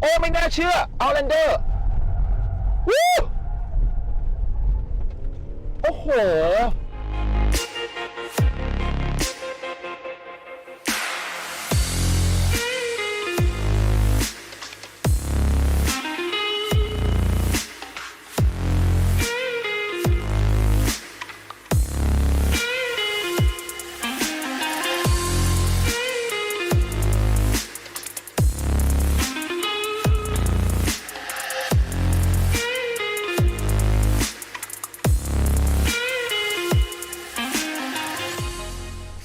โอ้ไม่น่าเชื่อเอาแลนเดอร์วู้โอ้โห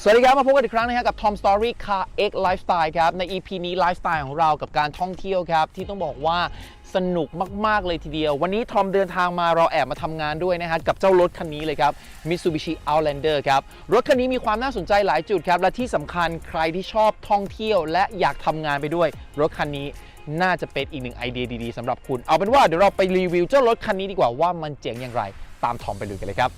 สวัสดีครับ มาพบกันอีกครั้งนะครับกับ Tom Story Car X Lifestyle ครับ ใน EP นี้ไลฟ์สไตล์ของเรากับการท่องเที่ยวครับ ที่ต้องบอกว่าสนุกมาก ๆ เลยทีเดียว วันนี้ทอมเดินทางมาเราแอบมาทำงานด้วยนะฮะกับเจ้ารถคันนี้เลยครับ Mitsubishi Outlander ครับ รถคันนี้มีความน่าสนใจหลายจุดครับ และที่สำคัญใครที่ชอบท่องเที่ยว และอยากทำงานไปด้วย รถคันนี้น่าจะเป็นอีกหนึ่งไอเดียดีๆสำหรับคุณ เอาเป็นว่าเดี๋ยวเราไปรีวิวเจ้ารถคันนี้ดีกว่าว่ามันเจ๋งอย่างไร ตามทอมไปดูกันเลยครับ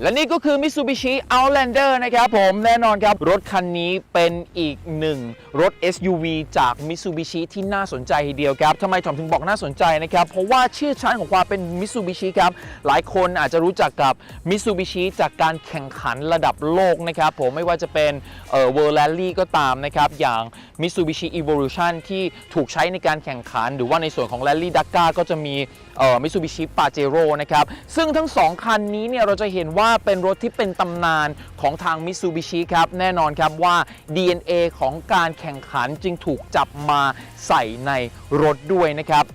และนี่ก็คือ Mitsubishi Outlander นะครับผมแน่นอนครับ รถคันนี้เป็นอีกหนึ่งรถ SUV จาก Mitsubishi ที่น่าสนใจทีเดียวครับทำไมถอมถึงบอกน่าสนใจนะครับ เพราะว่าชื่อชั้นของความเป็น Mitsubishi ครับ หลายคนอาจจะรู้จักกับ Mitsubishi จากการแข่งขันระดับโลกนะครับ ผมไม่ว่าจะเป็นเอ่อ World Rally ก็ตามนะครับ อย่าง Mitsubishi Evolution ที่ถูกใช้ในการแข่งขัน หรือว่าในส่วนของ Rally Dakar ก็จะมีเอ่อ Mitsubishi Pajero นะครับซึ่งทั้งสองคันนี้เนี่ยเราจะเห็นว่าาเป็นรถที่เป็นตำนานของทาง Mitsubishi ครับ แน่นอนครับว่า DNA ของการแข่งขันจึงถูกจับมาใส่ในรถด้วยนะครับ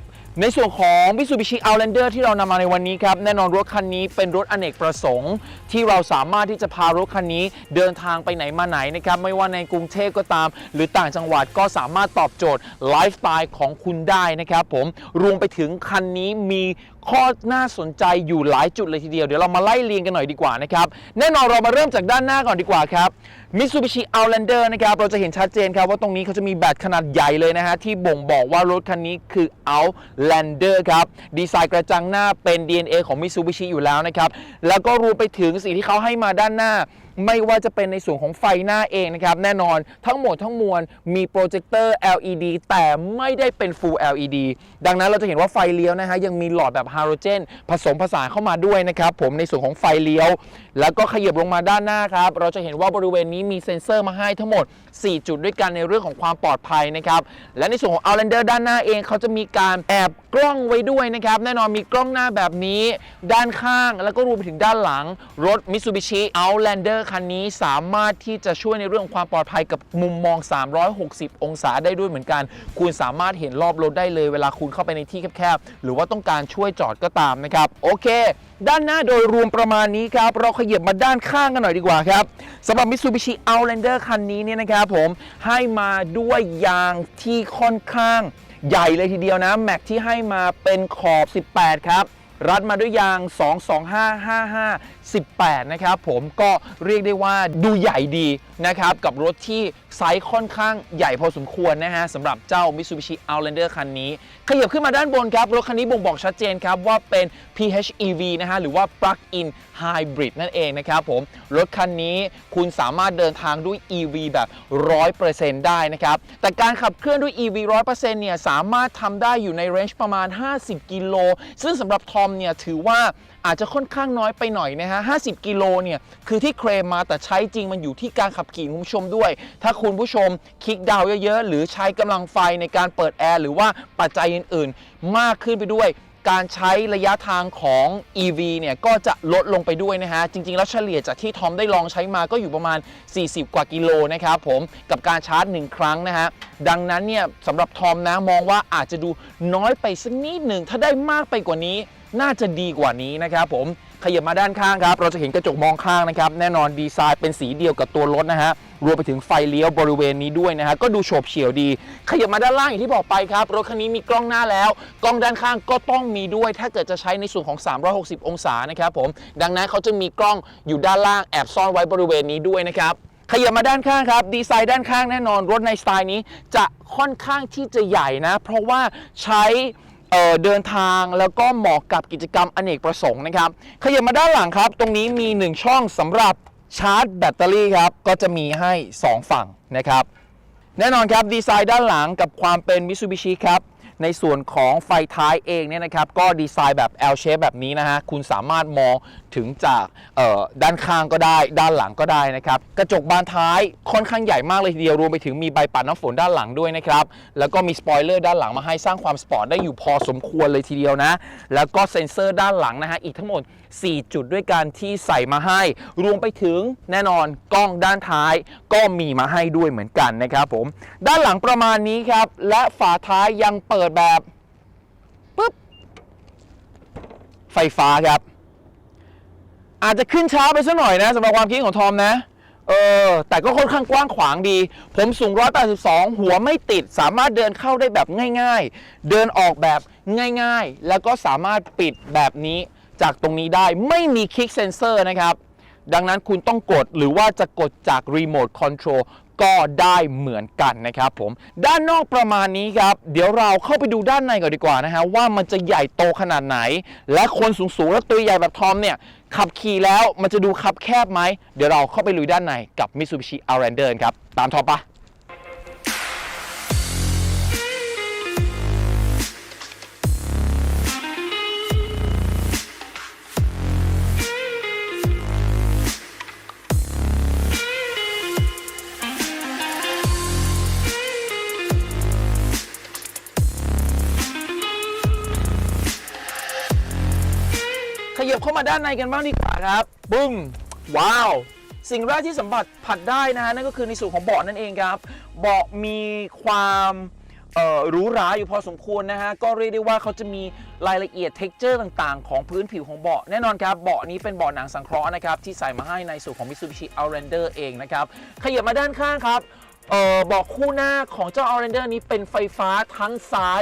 ในส่วนของ Mitsubishi Outlander ที่เรานำมาในวันนี้ครับ แน่นอนรถคันนี้เป็นรถอเนกประสงค์ ที่เราสามารถที่จะพารถคันนี้เดินทางไปไหนมาไหนนะครับ ไม่ว่าในกรุงเทพก็ตาม หรือต่างจังหวัดก็สามารถตอบโจทย์ไลฟ์สไตล์ของคุณได้นะครับผมรวมไปถึงคันนี้มีข้อน่าสนใจอยู่หลายจุดเลยทีเดียว เดี๋ยวเรามาไล่เรียงกันหน่อยดีกว่านะครับ แน่นอนเรามาเริ่มจากด้านหน้าก่อนดีกว่าครับ Mitsubishi Outlander นะครับ เราจะเห็นชัดเจนครับว่าตรงนี้เขาจะมีแบตขนาดใหญ่เลยนะฮะ ที่บ่งบอกว่ารถคันนี้คือ Outlander ครับ ดีไซน์กระจังหน้าเป็น DNA ของ Mitsubishi อยู่แล้วนะครับ แล้วก็รวมไปถึงสิ่งที่เขาให้มาด้านหน้า ไม่ว่าจะเป็นในส่วนของไฟหน้าเองนะครับ แน่นอนทั้งหมดทั้งมวลมีโปรเจคเตอร์ LED แต่ไม่ได้เป็น Full LED ดังนั้นเราจะเห็นว่าไฟเลี้ยวนะฮะยังมีหลอดแบบฮาโลเจนผสมผสานเข้ามาด้วยนะครับผมในส่วนของไฟเลี้ยว แล้วก็ขยับลงมาด้านหน้าครับ เราจะเห็นว่าบริเวณนี้มีเซ็นเซอร์มาให้ทั้งหมด 4 จุดด้วยกันในเรื่องของความปลอดภัยนะครับและในส่วนของ Outlander ด้านหน้าเองเขาจะมีการแอบกล้องไว้ด้วยนะครับแน่นอนมีกล้องหน้าแบบนี้ ด้านข้างแล้วก็รวมไปถึงด้านหลังรถ Mitsubishi Outlander คันนี้สามารถที่จะช่วยในเรื่องของความปลอดภัยกับมุมมอง 360 องศาได้ด้วยเหมือนกัน คุณสามารถเห็นรอบรถได้เลยเวลาคุณเข้าไปในที่แคบๆ หรือว่าต้องการช่วยจอดก็ตามนะครับ โอเค ด้านหน้าโดยรวมประมาณนี้ครับ เราขยับมาด้านข้างกันหน่อยดีกว่าครับสำหรับ Mitsubishi Outlander คันนี้เนี่ยนะครับผมให้มาด้วยยางที่ค่อนข้างใหญ่เลยทีเดียวนะ แม็กที่ให้มาเป็นขอบ 18 ครับ รัดมาด้วยยาง 22555 18 นะครับผมก็เรียกได้ว่าดูใหญ่ดีนะครับกับรถที่ไซส์ค่อนข้างใหญ่พอสมควรนะฮะสำหรับเจ้า Mitsubishi Outlander คันนี้ ขยับขึ้นมาด้านบนครับ รถคันนี้บ่งบอกชัดเจนครับว่าเป็น PHEV นะฮะหรือว่า Plug-in Hybrid นั่นเองนะครับผม รถคันนี้คุณสามารถเดินทางด้วย EV แบบ 100%ได้นะครับ แต่การขับเคลื่อนด้วย EV 100%เนี่ยสามารถทำได้อยู่ในเรนจ์ประมาณ 50 กิโล ซึ่งสำหรับทอมเนี่ยถือว่า อาจจะค่อนข้างน้อยไปหน่อยนะฮะ 50 กิโลเนี่ย คือที่เคลมมาแต่ใช้จริงมันอยู่ที่การขับขี่คุณผู้ชมด้วย ถ้าคุณผู้ชมคลิกดาวเยอะๆ หรือใช้กำลังไฟในการเปิดแอร์หรือว่าปัจจัยอื่นๆ มากขึ้นไปด้วยการใช้ระยะทางของ EV เนี่ยก็จะลดลงไปด้วยนะฮะ จริง ๆ แล้วเฉลี่ยจากที่ทอมได้ลองใช้มาก็อยู่ประมาณ 40 กว่ากิโลนะครับผมกับการชาร์จ 1 ครั้งนะฮะ ดังนั้นเนี่ยสำหรับทอมนะมองว่าอาจจะดูน้อยไปสักนิดหนึ่งถ้าได้มากไปกว่านี้ น่าจะดีกว่านี้นะครับผมขยับมาด้านข้างครับ เราจะเห็นกระจกมองข้างนะครับ แน่นอนดีไซน์เป็นสีเดียวกับตัวรถนะฮะ รวมไปถึงไฟเลี้ยวบริเวณนี้ด้วยนะฮะ ก็ดูโฉบเฉี่ยวดี ขยับมาด้านล่างอย่างที่บอกไปครับ รถคันนี้มีกล้องหน้าแล้ว กล้องด้านข้างก็ต้องมีด้วย ถ้าเกิดจะใช้ในส่วนของ 360 องศานะครับผม ดังนั้นเขาจะมีกล้องอยู่ด้านล่างแอบซ่อนไว้บริเวณนี้ด้วยนะครับขยับมาด้านข้างครับดีไซน์ด้านข้างแน่นอนรถในสไตล์นี้จะค่อนข้างที่จะใหญ่นะ เพราะว่าใช้ เเดินทางแล้วก็เหมาะกับกิจกรรมอเนกประสงค์นะครับขยับมาด้านหลังครับ ตรงนี้มี 1 ช่องสำหรับชาร์จแบตเตอรี่ครับ ก็จะมีให้ 2 ฝั่งนะครับ แน่นอนครับดีไซน์ด้านหลังกับความเป็น Mitsubishi ครับในส่วนของไฟท้ายเองเนี่ยนะครับ ก็ดีไซน์แบบ L shape แบบนี้นะฮะ คุณสามารถมอง ถึงจากด้านข้างก็ได้ ด้านหลังก็ได้นะครับ กระจกบานท้ายค่อนข้างใหญ่มากเลยทีเดียวรวมไปถึงมีใบปัดน้ำฝนด้านหลังด้วยนะครับ แล้วก็มีสปอยเลอร์ด้านหลังมาให้สร้างความสปอร์ตได้อยู่พอสมควรเลยทีเดียวนะ แล้วก็เซ็นเซอร์ด้านหลังนะฮะอีกทั้งหมด 4 จุดด้วยกันที่ใส่มาให้ รวมไปถึงแน่นอนกล้องด้านท้ายก็มีมาให้ด้วยเหมือนกันนะครับผมด้านหลังประมาณนี้ครับและฝาท้ายยังเปิดแบบปุ๊บไฟฟ้าครับ อาจจะขึ้นช้าไปสักหน่อยนะสำหรับความคิดของทอมนะ เออ แต่ก็ค่อนข้างกว้างขวางดี ผมสูง 182 หัวไม่ติด สามารถเดินเข้าได้แบบง่าย ๆ เดินออกแบบง่ายๆ แล้วก็สามารถปิดแบบนี้จากตรงนี้ได้ ไม่มีคลิกเซนเซอร์นะครับ ดังนั้นคุณต้องกดหรือว่าจะกดจากรีโมทคอนโทรลก็ได้เหมือนกันนะครับผม ด้านนอกประมาณนี้ครับ เดี๋ยวเราเข้าไปดูด้านในก่อนดีกว่านะฮะว่ามันจะใหญ่โตขนาดไหน และคนสูงๆ และตัวใหญ่แบบทอมเนี่ย ขับขี่แล้วมันจะดูคับแคบไหม เดี๋ยวเราเข้าไปลุยด้านในกับ Mitsubishi Outlander ครับ ตามทอปปะ เข้ามาด้านในกันบ้างดีกว่าครับ บึ้ม ว้าว สิ่งแรกที่สัมผัสผัดได้นะฮะนั่นก็คือในส่วนของเบาะนั่นเองครับ เบาะมีความหรูหราอยู่พอสมควรนะฮะ ก็เรียกได้ว่าเขาจะมีรายละเอียดเท็กเจอร์ต่างๆ ของพื้นผิวของเบาะแน่นอนครับ เบาะนี้เป็นเบาะหนังสังเคราะห์นะครับ ที่ใส่มาให้ในส่วนของ Mitsubishi Outlander เองนะครับ ขยับมาด้านข้างครับเออบาะคู่หน้าของเจ้า Outlander นี้เป็นไฟฟ้าทั้งซ้าย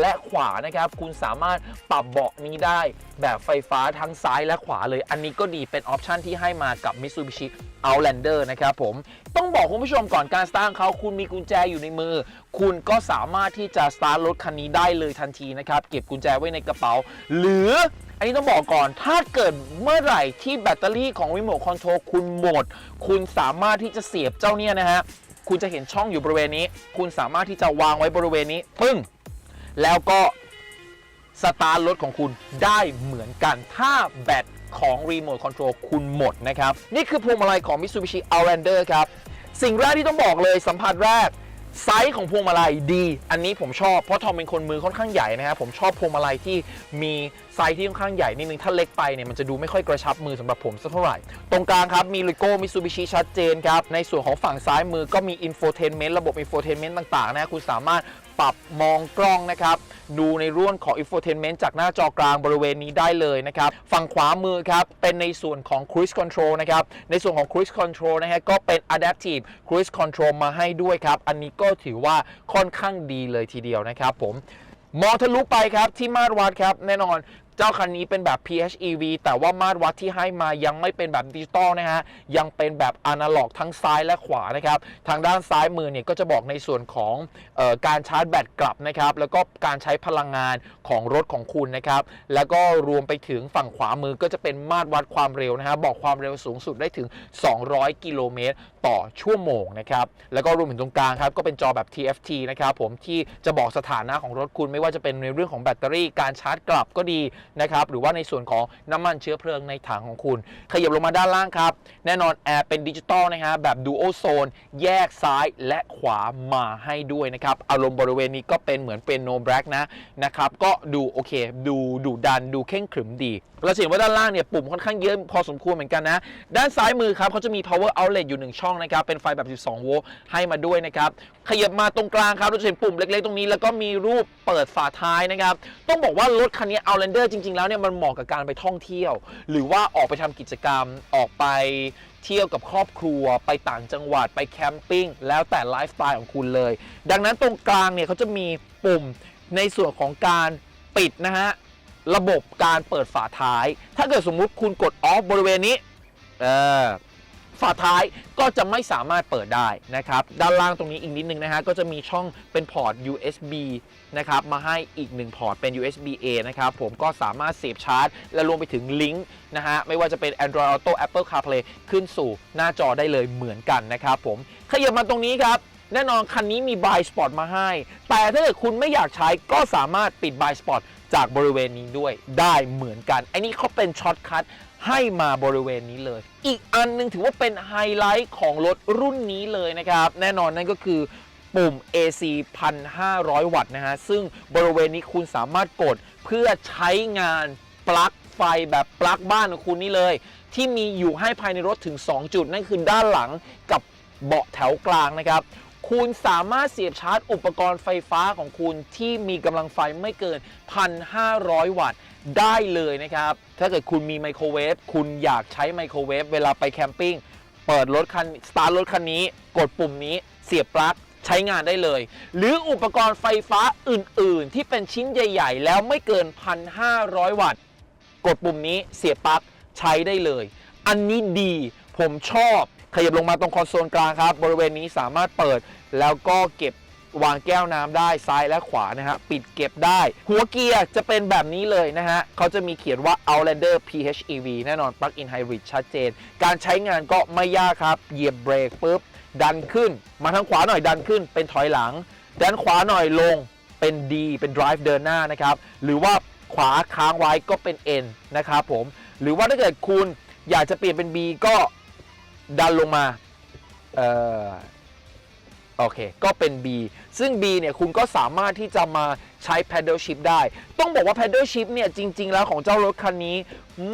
และขวานะครับ คุณสามารถปรับเบาะนี้ได้แบบไฟฟ้าทั้งซ้ายและขวาเลย อันนี้ก็ดีเป็นออปชันที่ให้มากับ Mitsubishi Outlander นะครับผม ต้องบอกคุณผู้ชมก่อนการสตาร์ทเขาคุณมีกุญแจอยู่ในมือ คุณก็สามารถที่จะสตาร์ทรถคันนี้ได้เลยทันทีนะครับ เก็บกุญแจไว้ในกระเป๋า หรืออันนี้ต้องบอกก่อน ถ้าเกิดเมื่อไหร่ที่แบตเตอรี่ของรีโมทคอนโทรลคุณหมด คุณสามารถที่จะเสียบเจ้าเนี่ยนะฮะ คุณจะเห็นช่องอยู่บริเวณนี้ คุณสามารถที่จะวางไว้บริเวณนี้ ปึ้ง แล้วก็สตาร์ทรถของคุณได้เหมือนกัน ถ้าแบตของรีโมทคอนโทรลคุณหมดนะครับ นี่คือพวงมาลัยของ Mitsubishi Outlander ครับ สิ่งแรกที่ต้องบอกเลยสัมผัสแรก ไซส์ของพวงมาลัยดี อันนี้ผมชอบ เพราะทอมเป็นคนมือค่อนข้างใหญ่นะครับ ผมชอบพวงมาลัยที่มีไซส์ที่ค่อนข้างใหญ่นิดนึงถ้าเล็กไปเนี่ยมันจะดูไม่ค่อยกระชับมือสำหรับผมสักเท่าไหร่ ตรงกลางครับ มีโลโก้ Mitsubishi ชัดเจนครับ ในส่วนของฝั่งซ้ายมือก็มี infotainment ระบบ infotainment ต่างๆนะคุณสามารถ ปรับมองกล้องนะครับ ดูในร่วนของ infotainment จากหน้าจอกลางบริเวณนี้ได้เลยนะครับ ฝั่งขวามือครับ เป็นในส่วนของ cruise control นะครับ ในส่วนของ cruise control นะฮะก็เป็น adaptive cruise control มาให้ด้วยครับ อันนี้ก็ถือว่าค่อนข้างดีเลยทีเดียวนะครับผมมองทะลุไปครับที่มาตรวัดครับแน่นอน เจ้าคันนี้เป็นแบบ PHEV แต่ว่ามาตรวัดที่ให้มายังไม่เป็นแบบดิจิตอลนะฮะ ยังเป็นแบบอนาล็อกทั้งซ้ายและขวานะครับ ทางด้านซ้ายมือเนี่ยก็จะบอกในส่วนของออการชาร์จแบตกลับนะครับ แล้วก็การใช้พลังงานของรถของคุณนะครับ แล้วก็รวมไปถึงฝั่งขวามือก็จะเป็นมาตรวัดความเร็วนะฮะ บอกความเร็วสูงสุดได้ถึง 200 กิโลเมตรต่อชั่วโมงนะครับ แล้วก็รวมถึงตรงกลางครับก็เป็นจอแบบ TFT นะครับผมที่จะบอกสถานะของรถคุณไม่ว่าจะเป็นในเรื่องของแบตเตอรี่การชาร์จกลับก็ดีนะครับหรือว่าในส่วนของน้ำมันเชื้อเพลิงในถังของคุณ ขยับลงมาด้านล่างครับ แน่นอนแอร์เป็นดิจิตอลนะฮะแบบดูโอโซนแยกซ้ายและขวามาให้ด้วยนะครับ อารมณ์บริเวณนี้ก็เป็นเหมือนเป็นโนแบล็กนะนะครับก็ดูโอเค ดูดุดันดูเข่งขรึมดี เราเห็นว่าด้านล่างเนี่ยปุ่มค่อนข้างเยอะพอสมควรเหมือนกันนะ ด้านซ้ายมือครับเขาจะมี power outlet อยู่ 1 ช่องนะครับ เป็นไฟแบบ 12 โวลต์ให้มาด้วยนะครับ ขยับมาตรงกลางครับ เราจะเห็นปุ่มเล็กๆ ตรงนี้ แล้วก็มีรูปเปิดฝาท้ายนะครับ ต้องบอกว่ารถคันนี้ Outlander จริง ๆ แล้วเนี่ยมันเหมาะกับการไปท่องเที่ยว หรือว่าออกไปทำกิจกรรมออกไปเที่ยวกับครอบครัวไปต่างจังหวัดไปแคมปิ้งแล้วแต่ไลฟ์สไตล์ของคุณเลย ดังนั้นตรงกลางเนี่ยเขาจะมีปุ่มในส่วนของการปิดนะฮะ ระบบการเปิดฝาท้าย ถ้าเกิดสมมุติคุณกดออฟบริเวณนี้เออฝาท้ายก็จะไม่สามารถเปิดได้นะครับ ด้านล่างตรงนี้อีกนิดนึงนะฮะ ก็จะมีช่องเป็นพอร์ต USB นะครับ มาให้อีกหนึ่งพอร์ตเป็น USB A นะครับ ผมก็สามารถเสียบชาร์จ และรวมไปถึงลิงก์นะฮะ ไม่ว่าจะเป็น Android Auto Apple CarPlay ขึ้นสู่หน้าจอได้เลยเหมือนกันนะครับผม ขยับมาตรงนี้ครับ แน่นอนคันนี้มี Buy Spot มาให้ แต่ถ้าเกิดคุณไม่อยากใช้ก็สามารถปิด Buy Spot จากบริเวณนี้ด้วยได้เหมือนกันไอ้นี่เขาเป็นช็อตคัทให้มาบริเวณนี้เลย อีกอันหนึงถือว่าเป็นไฮไลท์ของรถรุ่นนี้เลยนะครับ แน่นอนนั่นก็คือปุ่ม AC 1,500 วัตต์นะฮะ ซึ่งบริเวณนี้คุณสามารถกดเพื่อใช้งานปลั๊กไฟแบบปลั๊กบ้านของคุณนี่เลย ที่มีอยู่ให้ภายในรถถึง 2 จุด นั่นคือด้านหลังกับเบาะแถวกลางนะครับ คุณสามารถเสียบชาร์จอุปกรณ์ไฟฟ้าของคุณที่มีกำลังไฟไม่เกิน 1,500 วัตต์ได้เลยนะครับ ถ้าเกิดคุณมีไมโครเวฟคุณอยากใช้ไมโครเวฟเวลาไปแคมปิ้ง เปิดรถคันสตาร์ทรถคันนี้ กดปุ่มนี้เสียบปลั๊กใช้งานได้เลย หรืออุปกรณ์ไฟฟ้าอื่น ๆ ที่เป็นชิ้นใหญ่ ๆ แล้วไม่เกิน 1,500 วัตต์ กดปุ่มนี้เสียบปลั๊กใช้ได้เลย อันนี้ดีผมชอบ ขยับลงมาตรงคอนโซลกลางครับ บริเวณนี้สามารถเปิด แล้วก็เก็บวางแก้วน้ำได้ซ้ายและขวานะฮะปิดเก็บได้ หัวเกียร์จะเป็นแบบนี้เลยนะฮะเขาจะมีเขียนว่า Outlander PHEV แน่นอน Plug-in Hybrid ชัดเจน การใช้งานก็ไม่ยากครับ เหยียบเบรกปุ๊บ ดันขึ้น มาทางขวาหน่อยดันขึ้นเป็นถอยหลังดันขวาหน่อยลงเป็น D เป็น drive เดินหน้านะครับ หรือว่าขวาค้างไว้ก็เป็น N นะครับผม หรือว่าถ้าเกิดคุณอยากจะเปลี่ยนเป็น B ก็ ดันลงมาเอ่อโอเค ก็เป็น B ซึ่ง B เนี่ยคุณก็สามารถที่จะมาใช้ paddle shift ได้ ต้องบอกว่า paddle shift เนี่ยจริง ๆ แล้วของเจ้ารถคันนี้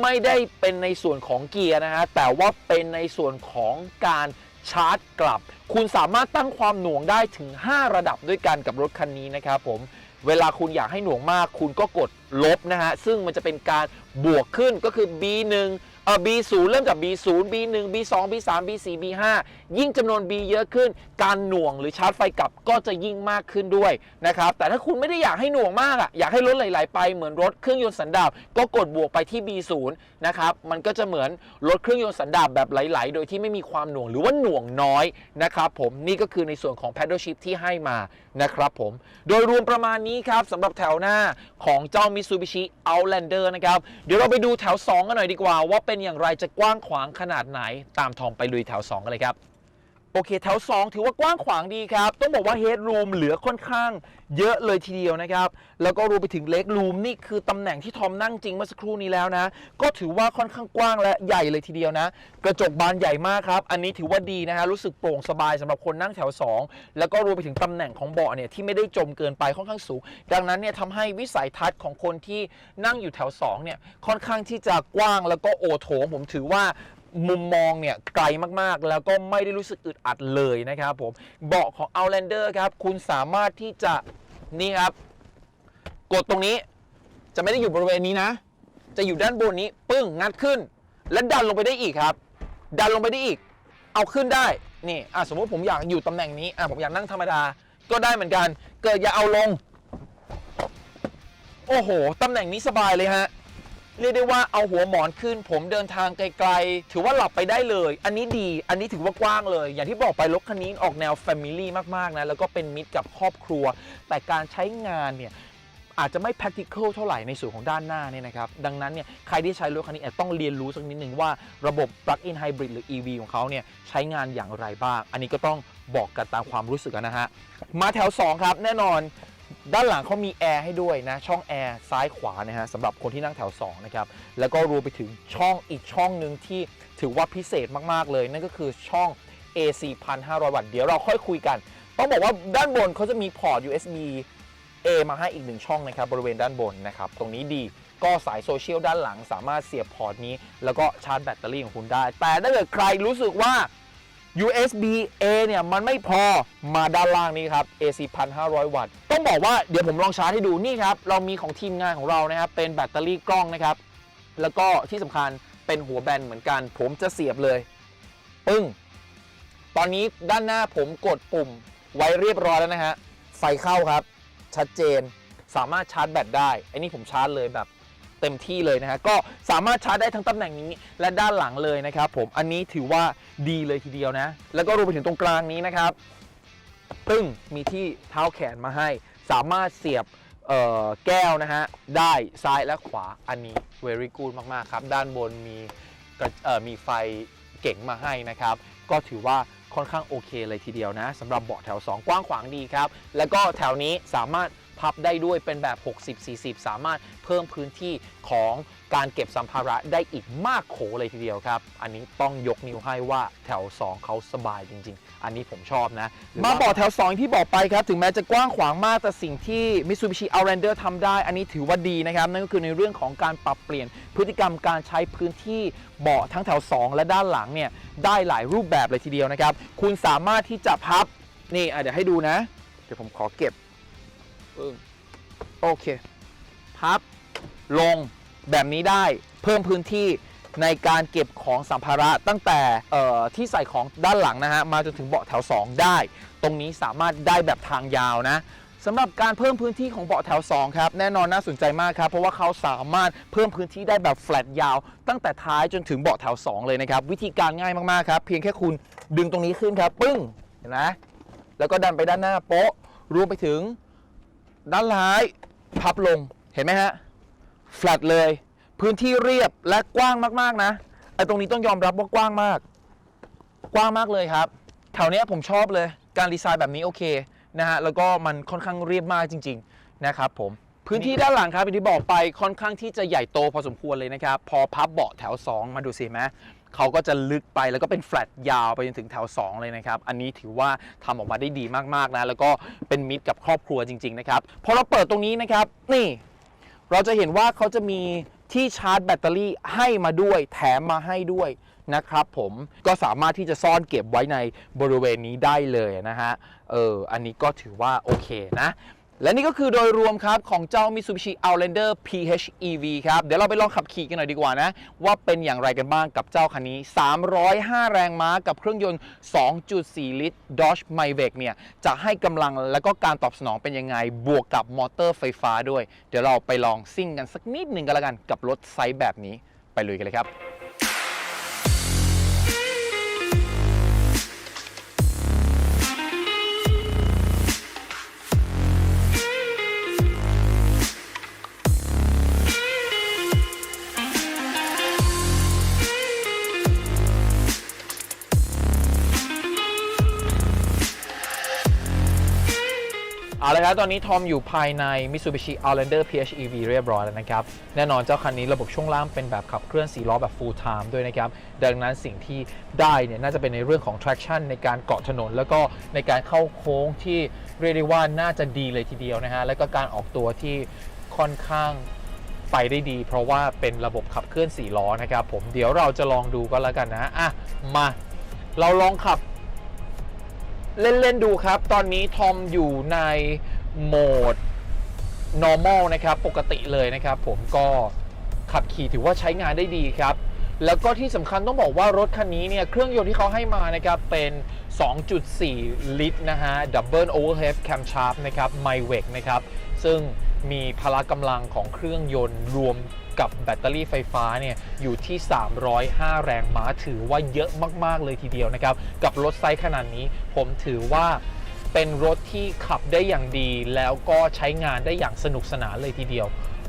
ไม่ได้เป็นในส่วนของเกียร์นะฮะ แต่ว่าเป็นในส่วนของการชาร์จกลับ คุณสามารถตั้งความหน่วงได้ถึง 5 ระดับด้วยกันกับรถคันนี้นะครับผม เวลาคุณอยากให้หน่วงมาก คุณก็กดลบนะฮะ ซึ่งมันจะเป็นการบวกขึ้นก็คือ B1 เอ่อ B0 เริ่มจาก B0 B1 B2 B3 B4 B5 ยิ่งจำนวน B เยอะขึ้น การหน่วงหรือชาร์จไฟกลับก็จะยิ่งมากขึ้นด้วยนะครับ แต่ถ้าคุณไม่ได้อยากให้หน่วงมากอะอยากให้รถไหลๆไปเหมือนรถเครื่องยนต์สันดาปก็กดบวกไปที่ B0 นะครับ มันก็จะเหมือนรถเครื่องยนต์สันดาปแบบไหลๆ โดยที่ไม่มีความหน่วงหรือว่าหน่วงน้อยนะครับผมนี่ก็คือในส่วนของ paddle shift ที่ให้มานะครับผมโดยรวมประมาณนี้ครับสำหรับแถวหน้าของเจ้า Mitsubishi Outlander นะครับเดี๋ยวเราไปดูแถว 2 กันหน่อยดีกว่าว่าเป็นอย่างไรจะกว้างขวางขนาดไหน ตามทองไปลุยแถว2กันเลยครับ โอเคแถว 2 ถือว่ากว้างขวางดีครับ ต้องบอกว่า Head Room เหลือค่อนข้างเยอะเลยทีเดียวนะครับ แล้วก็รวมไปถึง Leg Room นี่คือตำแหน่งที่ทอมนั่งจริงเมื่อสักครู่นี้แล้วนะ ก็ถือว่าค่อนข้างกว้างและใหญ่เลยทีเดียวนะ กระจกบานใหญ่มากครับ อันนี้ถือว่าดีนะฮะรู้สึกโปร่งสบายสำหรับคนนั่งแถว 2 แล้วก็รวมไปถึงตำแหน่งของเบาะเนี่ยที่ไม่ได้จมเกินไปค่อนข้างสูง ดังนั้นเนี่ยทำให้วิสัยทัศน์ของคนที่นั่งอยู่แถว2เนี่ยค่อนข้างที่จะกว้างแล้วก็โอโถงผมถือว่า มุมมองเนี่ยไกลมากๆ แล้วก็ไม่ได้รู้สึกอึดอัดเลยนะครับผมเบาะของ Outlander ครับ คุณสามารถที่จะนี่ครับ กดตรงนี้จะไม่ได้อยู่บริเวณนี้นะ จะอยู่ด้านบนนี้ปึ้งงัดขึ้น และดันลงไปได้อีกครับ ดันลงไปได้อีก เอาขึ้นได้นี่อะสมมติผมอยากอยู่ตำแหน่งนี้อะผมอยากนั่งธรรมดาก็ได้เหมือนกัน เกิดอย่าเอาลง โอ้โหตำแหน่งนี้สบายเลยฮะ เรียกได้ว่าเอาหัวหมอนขึ้น ผมเดินทางไกลๆ ถือว่าหลับไปได้เลย อันนี้ดี อันนี้ถือว่ากว้างเลย อย่างที่บอกไปรถคันนี้ออกแนวแฟมิลี่มากๆนะ แล้วก็เป็นมิตรกับครอบครัว แต่การใช้งานเนี่ยอาจจะไม่ practical เท่าไหร่ในส่วนของด้านหน้าเนี่ยนะครับ ดังนั้นเนี่ยใครที่ใช้รถคันนี้อาจต้องเรียนรู้สักนิดหนึ่งว่าระบบ plug-in hybrid หรือ EV ของเขาเนี่ยใช้งานอย่างไรบ้าง อันนี้ก็ต้องบอกกันตามความรู้สึกนะฮะ มาแถว 2 ครับ แน่นอน ด้านหลังเขามีแอร์ให้ด้วยนะ ช่องแอร์ซ้ายขวานะฮะสำหรับคนที่นั่งแถว2นะครับแล้วก็รวมไปถึงช่องอีกช่องหนึ่งที่ถือว่าพิเศษมากๆเลย นั่นก็คือช่อง AC 1,500 วัตต์เดี๋ยวเราค่อยคุยกัน ต้องบอกว่าด้านบนเขาจะมีพอร์ต USB A มาให้อีกหนึ่งช่องนะครับบริเวณด้านบนนะครับตรงนี้ดีก็สายโซเชียลด้านหลังสามารถเสียบพอร์ตนี้ แล้วก็ชาร์จแบตเตอรี่ของคุณได้ แต่ถ้าเกิดใครรู้สึกว่า USB A เนี่ยมันไม่พอมาด้านล่างนี้ครับ AC 1,500 วัตต์ ต้องบอกว่าเดี๋ยวผมลองชาร์จให้ดูนี่ครับ เรามีของทีมงานของเรานะครับ เป็นแบตเตอรี่กล้องนะครับ แล้วก็ที่สำคัญเป็นหัวแบนเหมือนกัน ผมจะเสียบเลย ปึ้ง ตอนนี้ด้านหน้าผมกดปุ่มไว้เรียบร้อยแล้วนะฮะ ไฟเข้าครับ ชัดเจน สามารถชาร์จแบตได้ไอ้นี่ผมชาร์จเลยแบบ เต็มที่เลยนะฮะก็สามารถชาร์จได้ทั้งตำแหน่งนี้และด้านหลังเลยนะครับผมอันนี้ถือว่าดีเลยทีเดียวนะ แล้วก็รวมไปถึงตรงกลางนี้นะครับปึ้งมีที่เท้าแขนมาให้ สามารถเสียบแก้วนะฮะได้ซ้ายและขวาอันนี้ very good มาก ๆ ครับ ด้านบนมีมีไฟเก๋งมาให้นะครับ ก็ถือว่าค่อนข้างโอเคเลยทีเดียวนะสำหรับเบาะแถว 2 กว้างขวางดีครับ แล้วก็แถวนี้สามารถ พับได้ด้วยเป็นแบบ 60-40 สามารถเพิ่มพื้นที่ของการเก็บสัมภาระได้อีกมากโขเลยทีเดียวครับ อันนี้ต้องยกนิ้วให้ว่าแถว 2 เขาสบายจริง ๆ อันนี้ผมชอบนะ มาเบาะแถว 2 ที่บอกไปครับ ถึงแม้จะกว้างขวางมาก แต่สิ่งที่ Mitsubishi Outlander ทำได้ อันนี้ถือว่าดีนะครับ นั่นก็คือในเรื่องของการปรับเปลี่ยนพฤติกรรมการใช้พื้นที่เบาะทั้งแถว 2 และด้านหลังเนี่ยได้หลายรูปแบบเลยทีเดียวนะครับ คุณสามารถที่จะพับนี่อะเดี๋ยวให้ดูนะ เดี๋ยวผมขอเก็บ ปึ้งโอเค พับ ลงแบบนี้ได้เพิ่มพื้นที่ในการเก็บของสัมภาระตั้งแต่เอ่อที่ใส่ของด้านหลังนะฮะมาจนถึงเบาะแถว 2 ได้ ตรงนี้สามารถได้แบบทางยาวนะสำหรับการเพิ่มพื้นที่ของเบาะแถว 2 ครับ แน่นอนน่าสนใจมากครับ เพราะว่าเขาสามารถเพิ่มพื้นที่ได้แบบแฟลตยาว ตั้งแต่ท้ายจนถึงเบาะแถว 2 เลยนะครับ วิธีการง่ายมาก ๆ ครับ เพียงแค่คุณดึงตรงนี้ขึ้นครับ ปึ้งเห็นไหมแล้วก็ดันไปด้านหน้าโป๊ะรวมไปถึง ด้านท้ายพับลงเห็นไหมฮะแฟลตเลย พื้นที่เรียบและกว้างมากๆนะไอ้ตรงนี้ต้องยอมรับว่ากว้างมาก กว้างมากเลยครับแถวนี้ผมชอบเลยการดีไซน์แบบนี้โอเคนะฮะแล้วก็มันค่อนข้างเรียบมากจริง ๆนะครับผมพื้นที่ด้านหลังครับอย่างที่บอกไปค่อนข้างที่จะใหญ่โตพอสมควรเลยนะครับ พอพับเบาะแถว 2 มาดูสิไหม เขาก็จะลึกไปแล้วก็เป็นแฟลตยาวไปจนถึงแถว 2 เลยนะครับ อันนี้ถือว่าทำออกมาได้ดีมากๆนะ แล้วก็เป็นมิตรกับครอบครัวจริง ๆ นะครับ พอเราเปิดตรงนี้นะครับ นี่เราจะเห็นว่าเขาจะมีที่ชาร์จแบตเตอรี่ให้มาด้วยแถมมาให้ด้วยนะครับผมก็สามารถที่จะซ่อนเก็บไว้ในบริเวณนี้ได้เลยนะฮะเอออันนี้ก็ถือว่าโอเคนะ และนี่ก็คือโดยรวมครับของเจ้า Mitsubishi Outlander PHEV ครับ เดี๋ยวเราไปลองขับขี่กันหน่อยดีกว่านะ ว่าเป็นอย่างไรกันบ้างกับเจ้าคันนี้ 305 แรงม้ากับเครื่องยนต์ 2.4 ลิตร Dodge Mavic เนี่ย จะให้กำลังและก็การตอบสนองเป็นยังไง บวกกับมอเตอร์ไฟฟ้าด้วย เดี๋ยวเราไปลองซิ่งกันสักนิดหนึ่งกันล้วกันกับรถไซส์แบบนี้ไปลุยกันเลยครับ เอาละครับตอนนี้ทอมอยู่ภายใน Mitsubishi Outlander PHEV เรียบร้อยแล้วนะครับ แน่นอนเจ้าคันนี้ระบบช่วงล่างเป็นแบบขับเคลื่อน 4 ล้อแบบ full time ด้วยนะครับ ดังนั้นสิ่งที่ได้เนี่ยน่าจะเป็นในเรื่องของ traction ในการเกาะถนน แล้วก็ในการเข้าโค้งที่เรียกได้ว่าน่าจะดีเลยทีเดียวนะฮะ แล้วก็การออกตัวที่ค่อนข้างไปได้ดี เพราะว่าเป็นระบบขับเคลื่อน 4 ล้อนะครับผม เดี๋ยวเราจะลองดูก็แล้วกันนะอะมา เราลองขับเล่น ๆ ดูครับ ตอนนี้ทอมอยู่ใน โหมด normal นะครับปกติเลยนะครับผมก็ขับขี่ถือว่าใช้งานได้ดีครับ แล้วก็ที่สำคัญต้องบอกว่ารถคันนี้เนี่ยเครื่องยนต์ที่เขาให้มานะครับเป็น 2.4 ลิตรนะฮะ Double Overhead Camshaft นะครับ m y w e c นะครับ ซึ่งมีพละกำลังของเครื่องยนต์รวมกับแบตเตอรี่ไฟฟ้าเนี่ยอยู่ที่ 305 แรงม้าถือว่าเยอะมาก ๆ เลยทีเดียวนะครับ กับรถไซส์ขนาดนี้ผมถือว่า เป็นรถที่ขับได้อย่างดี แล้วก็ใช้งานได้อย่างสนุกสนานเลยทีเดียว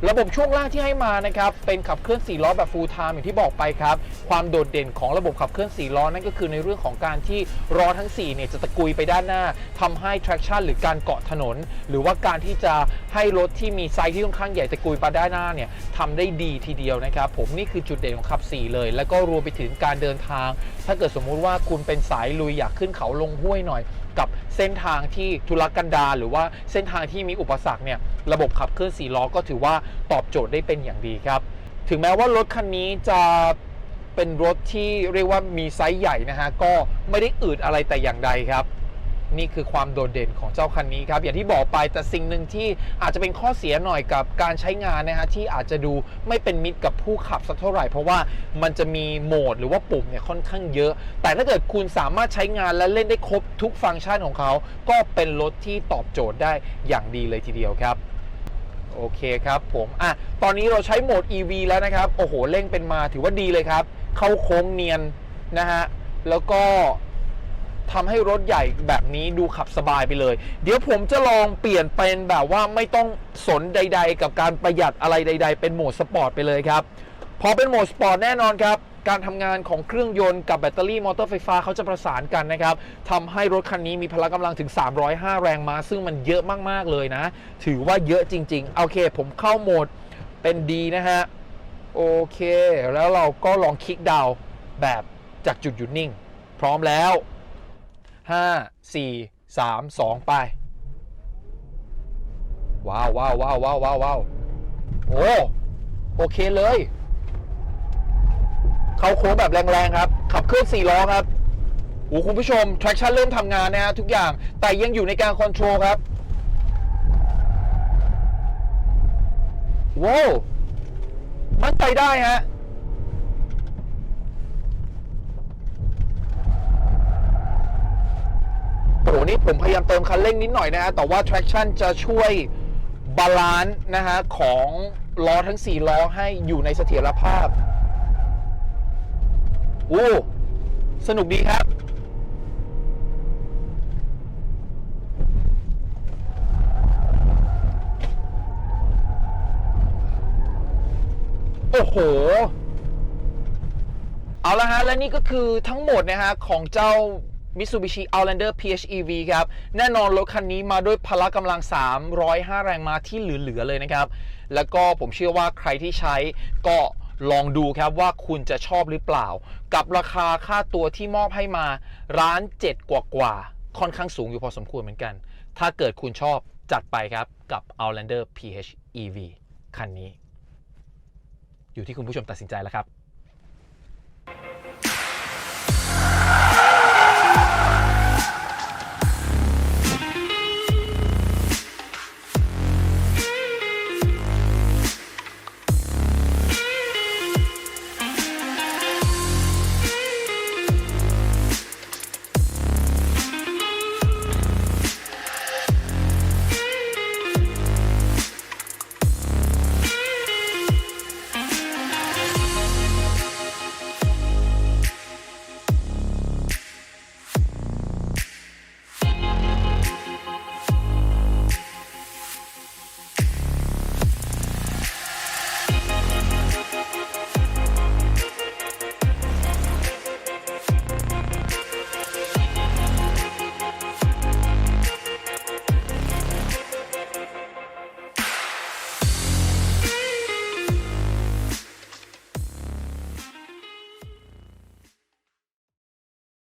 ระบบช่วงล่างที่ให้มานะครับ เป็นขับเคลื่อน 4 ล้อแบบ full time อย่างที่บอกไปครับ ความโดดเด่นของระบบขับเคลื่อน 4 ล้อนั่นก็คือในเรื่องของการที่ล้อทั้ง 4 เนี่ยจะตะกุยไปด้านหน้าทำให้ traction หรือการเกาะถนน หรือว่าการที่จะให้รถที่มีไซส์ที่ค่อนข้างใหญ่ตะกุยไปด้านหน้าเนี่ยทำได้ดีทีเดียวนะครับผมนี่คือจุดเด่นของขับ 4 เลย แล้วก็รวมไปถึงการเดินทาง ถ้าเกิดสมมุติว่าคุณเป็นสายลุยอยากขึ้นเขาลงห้วยหน่อย กับเส้นทางที่ทุรกันดารหรือว่าเส้นทางที่มีอุปสรรคเนี่ยระบบขับเคลื่อน4ล้อก็ถือว่าตอบโจทย์ได้เป็นอย่างดีครับ ถึงแม้ว่ารถคันนี้จะเป็นรถที่เรียกว่ามีไซส์ใหญ่นะฮะก็ไม่ได้อืดอะไรแต่อย่างใดครับ นี่คือความโดดเด่นของเจ้าคันนี้ครับ อย่างที่บอกไปแต่สิ่งหนึ่งที่อาจจะเป็นข้อเสียหน่อยกับการใช้งานนะฮะที่อาจจะดูไม่เป็นมิตรกับผู้ขับสักเท่าไหร่ เพราะว่ามันจะมีโหมดหรือว่าปุ่มเนี่ยค่อนข้างเยอะ แต่ถ้าเกิดคุณสามารถใช้งานและเล่นได้ครบทุกฟังก์ชันของเขา ก็เป็นรถที่ตอบโจทย์ได้อย่างดีเลยทีเดียวครับโอเคครับผมอะตอนนี้เราใช้โหมด EV แล้วนะครับ โอ้โห เร่งเป็นมาถือว่าดีเลยครับ เข้าโค้งเนียนนะฮะ แล้วก็ ทำให้รถใหญ่แบบนี้ดูขับสบายไปเลย เดี๋ยวผมจะลองเปลี่ยนเป็นแบบว่าไม่ต้องสนใด ๆ กับการประหยัดอะไรใด ๆ เป็นโหมดสปอร์ตไปเลยครับ พอเป็นโหมดสปอร์ตแน่นอนครับ การทำงานของเครื่องยนต์กับแบตเตอรี่มอเตอร์ไฟฟ้าเขาจะประสานกันนะครับทำให้รถคันนี้มีพละกำลังถึง 305 แรงม้า ซึ่งมันเยอะมากๆเลยนะ ถือว่าเยอะจริงๆ โอเค ผมเข้าโหมดเป็นดีนะฮะ โอเค แล้วเราก็ลองคลิกดาวแบบจากจุดหยุดนิ่ง พร้อมแล้ว 5 4 3 2ไป ว้าวว้าวว้าวว้าวว้าวว้าวโอ้โอเคเลย เขาโค้งแบบแรงๆครับ ขับเคลื่อน4ล้อครับโอ้คุณผู้ชม traction เริ่มทำงานนะฮะทุกอย่าง แต่ยังอยู่ในการคอนโทรลครับว้าวมั่นใจได้ฮะ โอ้โหนี่ผมพยายามเติมคันเร่งนิดหน่อยนะฮะแต่ว่า traction จะช่วยบาลานซ์นะฮะของล้อทั้ง 4 ล้อให้อยู่ในเสถียรภาพโอ้สนุกดีครับ โอ้โห เอาละฮะ และนี่ก็คือทั้งหมดนะฮะของเจ้า Mitsubishi Outlander PHEV ครับ แน่นอนรถคันนี้มาด้วยพละกำลัง 305 แรงม้าที่เหลือ ๆ เลยนะครับ แล้วก็ผมเชื่อว่าใครที่ใช้ก็ลองดูครับว่าคุณจะชอบหรือเปล่า กับราคาค่าตัวที่มอบให้มาร้าน 7 กว่ากว่าค่อนข้างสูงอยู่พอสมควรเหมือนกัน ถ้าเกิดคุณชอบจัดไปครับกับ Outlander PHEV คันนี้ อยู่ที่คุณผู้ชมตัดสินใจแล้วครับ Yeah!